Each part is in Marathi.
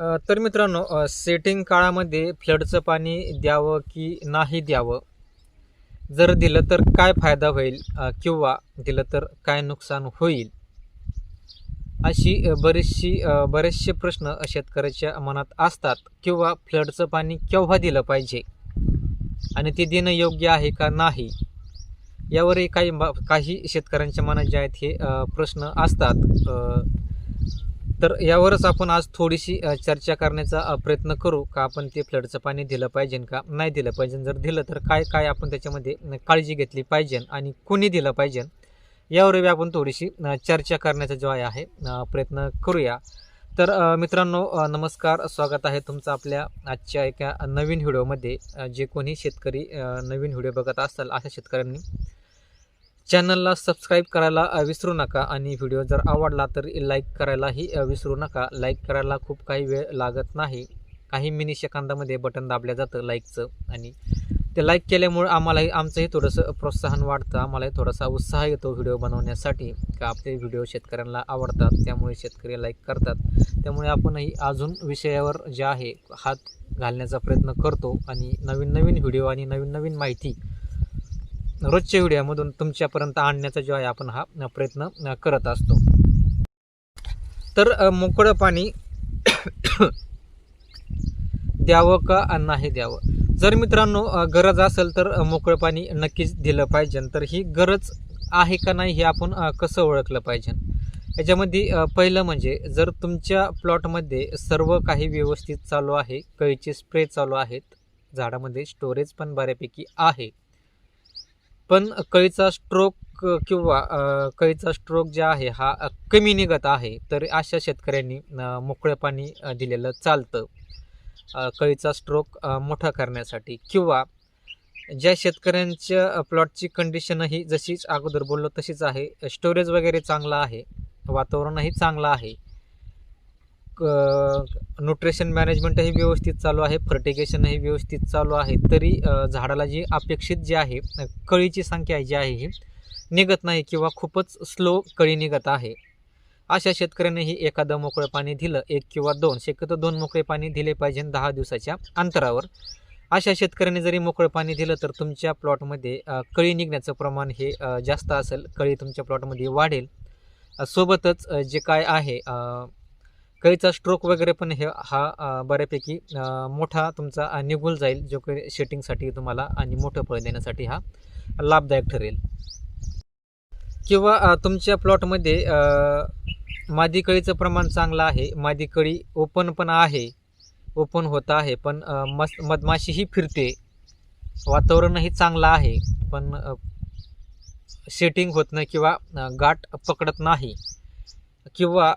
तर मित्रांनो सेटिंग काळामध्ये फ्लडचं पाणी द्यावं की नाही द्यावं? जर दिलं तर काय फायदा होईल? किंवा दिलं तर काय नुकसान होईल? अशी बरीचशी बरेचसे प्रश्न शेतकऱ्याच्या मनात असतात. किंवा फ्लडचं पाणी केव्हा दिलं पाहिजे? आणि ते देणं योग्य आहे का नाही? यावरही काही बा- काही शेतकऱ्यांच्या मनात जे आहेत हे प्रश्न असतात. तर यावरच आपण आज थोडीशी चर्चा करण्याचा प्रयत्न करू का आपण ते फ्लडचं पाणी दिलं पाहिजे का नाही दिलं पाहिजे. जर दिलं तर काय काय आपण त्याच्यामध्ये काळजी घेतली पाहिजे आणि कोणी दिलं पाहिजे यावरही आपण थोडीशी चर्चा करण्याचा जो आहे प्रयत्न करूया. तर मित्रांनो नमस्कार. स्वागत आहे तुमचं आपल्या आजच्या एका नवीन व्हिडिओमध्ये. जे कोणी शेतकरी नवीन व्हिडिओ बघत असाल अशा शेतकऱ्यांनी चॅनलला सबस्क्राईब करायला विसरू नका आणि व्हिडिओ जर आवडला तर लाईक करायलाही विसरू नका. लाईक करायला खूप काही वेळ लागत नाही. काही मिनी सेकंदामध्ये बटन दाबलं जातं लाईकचं आणि ते लाईक केल्यामुळे आम्हालाही आमचंही थोडंसं प्रोत्साहन वाढतं. आम्हालाही थोडासा उत्साह येतो व्हिडिओ बनवण्यासाठी. का आपले व्हिडिओ शेतकऱ्यांना आवडतात त्यामुळे शेतकरी लाईक करतात. त्यामुळे आपणही अजून विषयावर जे आहे हात घालण्याचा प्रयत्न करतो आणि नवीन नवीन व्हिडिओ आणि नवीन नवीन माहिती रोजच्या व्हिडिओमधून तुमच्यापर्यंत आणण्याचा जो आहे आपण हा प्रयत्न करत असतो. तर मोकळं पाणी द्यावं का नाही द्यावं? जर मित्रांनो गरज असेल तर मोकळं पाणी नक्कीच दिलं पाहिजे. तर ही गरज आहे का नाही हे आपण कसं ओळखलं पाहिजे? याच्यामध्ये पहिलं म्हणजे जर तुमच्या प्लॉटमध्ये सर्व काही व्यवस्थित चालू आहे कळीचे स्प्रे चालू आहेत झाडामध्ये स्टोरेज पण बऱ्यापैकी आहे पण कळीचा स्ट्रोक किंवा कळीचा स्ट्रोक जे आहे हा कमी निघत आहे तर अशा शेतकऱ्यांनी मोकळं पाणी दिलेलं चालतं. कळीचा स्ट्रोक मोठा करण्यासाठी किंवा ज्या शेतकऱ्यांच्या प्लॉटची कंडिशनही जशीच अगोदर बोललो तशीच आहे. स्टोरेज वगैरे चांगलं आहे. वातावरणही चांगलं आहे. न्यूट्रिशन मॅनेजमेंटही व्यवस्थित चालू आहे फर्टिगेशनही व्यवस्थित चालू आहे तरी झाडाला जी अपेक्षित जी आहे कळीची संख्या जी आहे ही निघत नाही किंवा खूपच स्लो कळी निघत आहे. अशा शेतकऱ्यांनीही एखादं मोकळं पाणी दिलं एक किंवा दोन शक्यतो दोन मोकळे पाणी दिले पाहिजे दहा दिवसाच्या अंतरावर. अशा शेतकऱ्यांनी जरी मोकळं पाणी दिलं तर तुमच्या प्लॉटमध्ये कळी निघण्याचं प्रमाण हे जास्त असेल कळी तुमच्या प्लॉटमध्ये वाढेल. सोबतच जे काय आहे कळीचा स्ट्रोक वगैरे पण हे हा बऱ्यापैकी मोठा तुमचा निघून जाईल जो काही शेटिंगसाठी तुम्हाला आणि मोठं फळ देण्यासाठी हा लाभदायक ठरेल. किंवा तुमच्या प्लॉटमध्ये मादी कळीचं प्रमाण चांगलं आहे मादी कळी ओपन पण आहे ओपन होत आहे पण अ, मस मधमाशीही फिरते वातावरणही चांगलं आहे पण सेटिंग होत नाही किंवा गाठ पकडत नाही. किंवा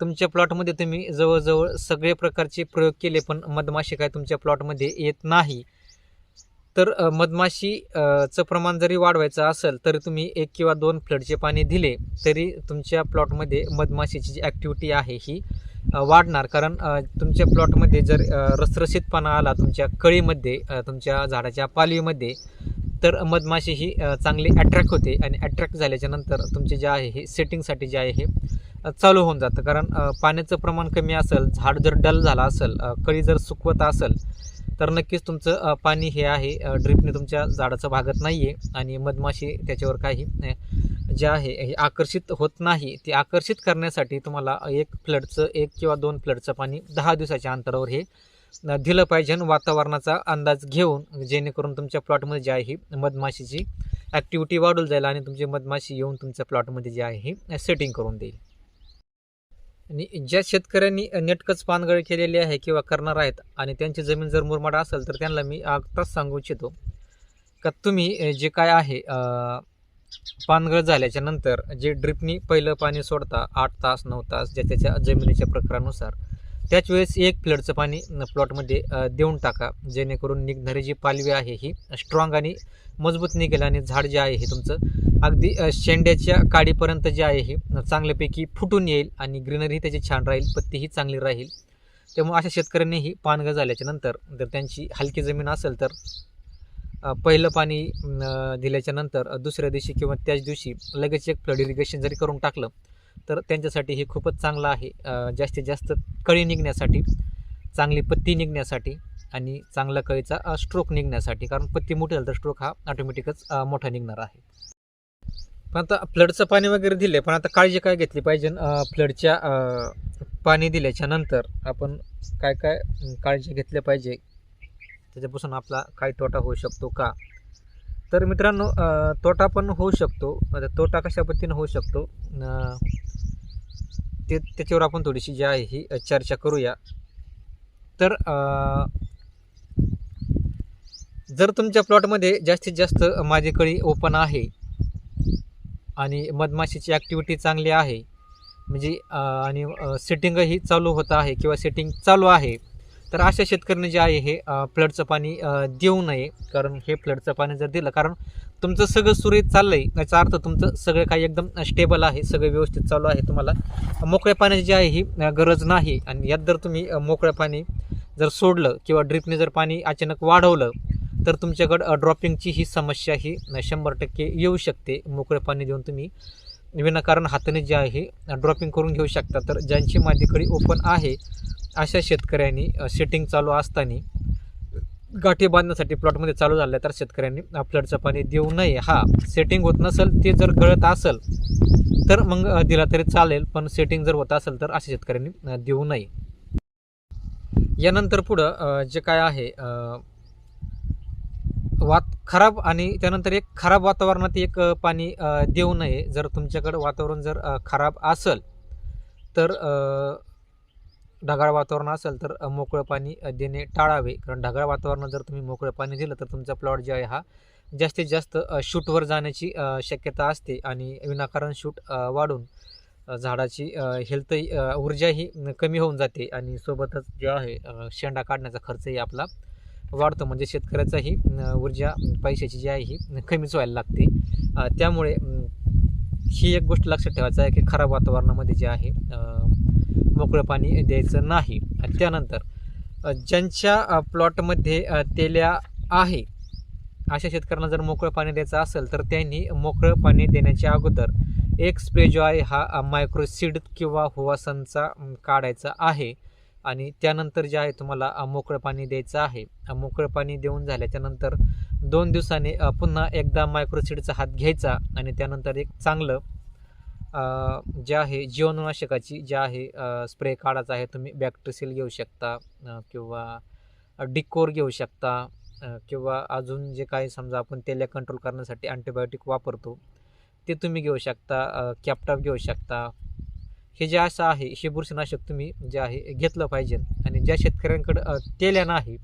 तुमच्या प्लॉटमध्ये तुम्ही जवळजवळ सगळे प्रकारचे प्रयोग केले पण मधमाशी काय तुमच्या प्लॉटमध्ये येत नाही. तर मधमाशीचं प्रमाण जरी वाढवायचं असेल तरी तुम्ही एक किंवा दोन फ्लडचे पाणी दिले तरी तुमच्या प्लॉटमध्ये मधमाशीची जी ॲक्टिव्हिटी आहे ही वाढणार. कारण तुमच्या प्लॉटमध्ये जर रसरशीतपणा आला तुमच्या कळीमध्ये तुमच्या झाडाच्या पालवीमध्ये तर मधमाशी ही चांगली अट्रॅक्ट होते. आणि अट्रॅक्ट झाल्याच्यानंतर तुमचे जे आहे हे सेटिंगसाठी जे आहे हे चालू होऊन जातं. कारण पाण्याचं प्रमाण कमी असेल झाड जर डल झाला असेल कळी जर सुकवत असेल तर नक्कीच तुमचं पाणी हे आहे ड्रिपने तुमच्या झाडाचं भागत नाही आहे आणि मधमाशी त्याच्यावर काही जे आहे हे आकर्षित होत नाही. ते आकर्षित करण्यासाठी तुम्हाला एक फ्लडचं एक किंवा दोन फ्लडचं पाणी दहा दिवसाच्या अंतरावर हे दिलं पाहिजे आणि वातावरणाचा अंदाज घेऊन जेणेकरून तुमच्या प्लॉटमध्ये जे आहे ही मधमाशीची ॲक्टिव्हिटी वाढून जाईल आणि तुमची मधमाशी येऊन तुमच्या प्लॉटमध्ये जे आहे हे सेटिंग करून देईल. आणि ज्या शेतकऱ्यांनी नेटकच पानगळ केलेली आहे किंवा करणार आहेत आणि त्यांची जमीन जर मुरमाड असेल तर त्यांना मी आत्ताच सांगू इच्छितो. का तुम्ही जे काय आहे पानगळ झाल्याच्यानंतर जे ड्रिपनी पहिलं पाणी सोडता आठ तास नऊ तास ज्या त्याच्या जमिनीच्या प्रकारानुसार त्याच वेळेस एक फ्लडचं पाणी प्लॉटमध्ये देऊन टाका. जेणेकरून निघणारी जी पालवी आहे ही स्ट्रॉंग आणि मजबूत निघेल आणि झाड जे आहे हे तुमचं अगदी शेंड्याच्या काडीपर्यंत जे आहे हे चांगल्यापैकी फुटून येईल आणि ग्रीनरी त्याची छान राहील पत्तीही चांगली राहील. त्यामुळे अशा शेतकऱ्यांनीही पानगळ झाल्याच्यानंतर जर त्यांची हलकी जमीन असेल तर पहिलं पाणी दिल्याच्यानंतर दिल्याच्या नंतर दुसऱ्या दिवशी किंवा त्याच दिवशी लगेच एक फ्लड इरिगेशन जरी करून टाकलं तर त्यांच्यासाठी हे खूपच चांगलं आहे. जास्तीत जास्त कळी निघण्यासाठी चांगली पत्ती निघण्यासाठी आणि चांगला कळीचा स्ट्रोक निघण्यासाठी. कारण पत्ती मोठी झाली तर स्ट्रोक हा ऑटोमॅटिकच मोठा निघणार आहे. पण आता फ्लडचं पाणी वगैरे दिले पण आता काळजी काय घेतली पाहिजे? फ्लडच्या पाणी दिल्याच्या नंतर आपण काय काय काळजी घेतल्या पाहिजे? त्याच्यापासून आपला काय तोटा होऊ शकतो का? तर मित्रांनो तोटा पण होऊ शकतो. तोटा कशा पद्धतीनं होऊ शकतो? ते त्याच्यावर आपण थोडीशी जी आहे ही चर्चा करूया. तर जर तुमच्या प्लॉटमध्ये जास्तीत जास्त माझी कळी ओपन आहे आणि मधमाशीची ॲक्टिव्हिटी चांगली आहे म्हणजे आणि सेटिंगही चालू होत आहे किंवा सेटिंग चालू आहे तर अशा शेतकऱ्यांनी जे आहे हे फ्लडचं पाणी देऊ नये. कारण हे फ्लडचं पाणी जर दिलं कारण तुमचं सगळं सुरळीत चाललं आहे याचा अर्थ तुमचं सगळं काही एकदम स्टेबल आहे सगळं व्यवस्थित चालू आहे. तुम्हाला मोकळ्या पाण्याची जी आहे ही गरज नाही. आणि यात जर तुम्ही मोकळ्या मोकळं पाणी जर सोडलं किंवा ड्रिपने जर पाणी अचानक वाढवलं तर तुमच्याकडं ड्रॉपिंगची ही समस्या ही शंभर टक्के येऊ शकते. मोकळं पाणी देऊन तुम्ही विनाकारण हाताने जे आहे ड्रॉपिंग करून घेऊ शकता. तर ज्यांची माझ्याकडे ओपन आहे अशा शेतकऱ्यांनी सेटिंग चालू असताना गाठी बांधण्यासाठी प्लॉटमध्ये चालू झाल्या तर शेतकऱ्यांनी फ्लडचं पाणी देऊ नये. हा सेटिंग होत नसेल ते जर गळत असेल तर मग दिला तरी चालेल पण सेटिंग जर होत असेल तर अशा शेतकऱ्यांनी देऊ नये. यानंतर पुढं जे काय आहे वात खराब आणि त्यानंतर एक खराब वातावरणात एक पाणी देऊ नये. जर तुमच्याकडं वातावरण जर खराब असेल तर ढगाळ वातावरण असेल तर मोकळं पाणी देणे टाळावे. कारण ढगाळ वातावरणात जर तुम्ही मोकळं पाणी दिलं तर तुमचा प्लॉट जे आहे हा जास्तीत जास्त शूटवर जाण्याची शक्यता असते आणि विनाकारण शूट वाढून झाडाची हेल्थही ऊर्जाही कमी होऊन जाते आणि सोबतच जे आहे शेंडा काढण्याचा खर्चही आपला वाढतो. म्हणजे शेतकऱ्याचाही ऊर्जा पैशाची जी आहे ही कमीच व्हायला लागते. त्यामुळे ही एक गोष्ट लक्षात ठेवायचं आहे की खराब वातावरणामध्ये जे आहे मोकळं पाणी द्यायचं नाही. आणि त्यानंतर ज्यांच्या प्लॉटमध्ये तेल्या आहे अशा शेतकऱ्यांना जर मोकळं पाणी द्यायचं असेल तर त्यांनी मोकळं पाणी देण्याच्या अगोदर एक स्प्रे जो आहे हा मायक्रोसीड किंवा हुवासनचा काढायचा आहे. आणि त्यानंतर जे आहे तुम्हाला मोकळं पाणी द्यायचं आहे. मोकळं पाणी देऊन झाल्याच्यानंतर दोन दिवसांनी पुन्हा एकदा मायक्रोसीडचा हात घ्यायचा. आणि त्यानंतर एक चांगलं जे आहे जीवाणुनाशकाची जे आहे स्प्रे काढायचा आहे तुम्ही बॅक्टेरियल घेऊ शकता किंवा डिकोर घेऊ शकता किंवा अजून जे काही समजा आपण तेल्या कंट्रोल करण्यासाठी अँटीबायोटिक वापरतो ते तुम्ही घेऊ शकता कॅपटॉप घेऊ शकता. हे जे असं आहे हे बुरशीनाशक तुम्ही जे आहे घेतलं पाहिजे. आणि ज्या शेतकऱ्यांकडं तेल्या नाही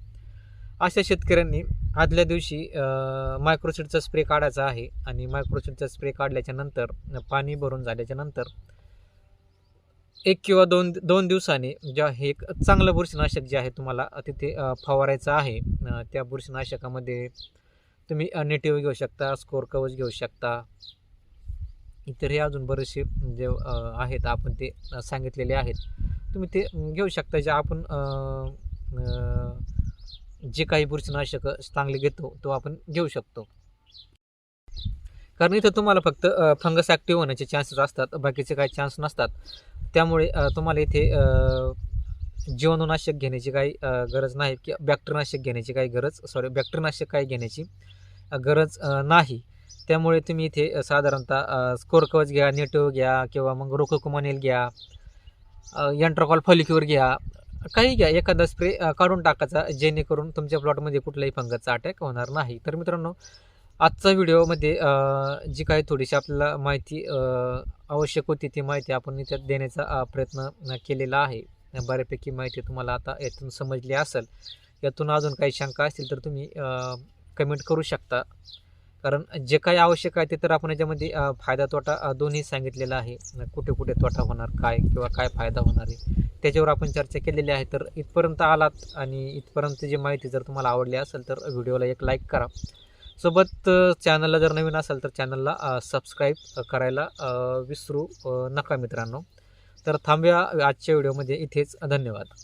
अशा शेतकऱ्यांनी आदल्या दिवशी मायक्रोसीडचा स्प्रे काढायचा आहे आणि मायक्रोसीडचा स्प्रे काढल्याच्या नंतर पाणी भरून झाल्याच्यानंतर एक किंवा दोन दोन दिवसांनी ज्या हे एक चांगलं बुरशीनाशक जे आहे तुम्हाला तिथे फवारायचं आहे त्या बुरशीनाशकामध्ये तुम्ही नेटिव्ह घेऊ शकता स्कोर कवच घेऊ शकता. इतरही अजून बरेचसे जे आहेत आपण ते सांगितलेले आहेत. तुम्ही ते घेऊ शकता जे आपण जे काही बुरशीनाशक चांगले घेतो तो आपण घेऊ शकतो. कारण इथं तुम्हाला फक्त फंगस ॲक्टिव्ह होण्याचे चान्सेस असतात बाकीचे काही चान्स नसतात. त्यामुळे तुम्हाला इथे जीवाणूनाशक घेण्याची काही गरज नाही की बॅक्टरनाशक घेण्याची काही गरज सॉरी बॅक्टरनाशक काही घेण्याची गरज नाही. त्यामुळे तुम्ही इथे साधारणतः स्कोर कवच घ्या नेटो घ्या किंवा मग रोकोकुमानेल घ्या यंट्रोकॉल फॉलिक्युअर घ्या काही घ्या एखादा स्प्रे काढून टाकायचा जेणेकरून तुमच्या प्लॉटमध्ये कुठलाही फंगसचा अटॅक होणार नाही. तर मित्रांनो आजचा व्हिडिओमध्ये जी काही थोडीशी आपल्याला माहिती आवश्यक होती ती माहिती आपण त्यात देण्याचा प्रयत्न केलेला आहे. बऱ्यापैकी माहिती तुम्हाला आता यातून समजली असेल. यातून अजून काही शंका असतील तर तुम्ही कमेंट करू शकता. कारण जे काही आवश्यक आहे ते तर आपण याच्यामध्ये फायदा तोटा दोन्ही सांगितलेला आहे. कुठे कुठे तोटा होणार काय किंवा काय फायदा होणार आहे त्याच्यावर आपण चर्चा केलेली आहे. तर इथपर्यंत आलात आणि इथपर्यंत जी माहिती जर तुम्हाला आवडली असेल तर व्हिडिओला एक लाईक करा. सोबत चॅनलला जर नवीन असाल तर चॅनलला सबस्क्राईब करायला विसरू नका मित्रांनो. तर थांबूया आजच्या व्हिडिओमध्ये. इथेच धन्यवाद.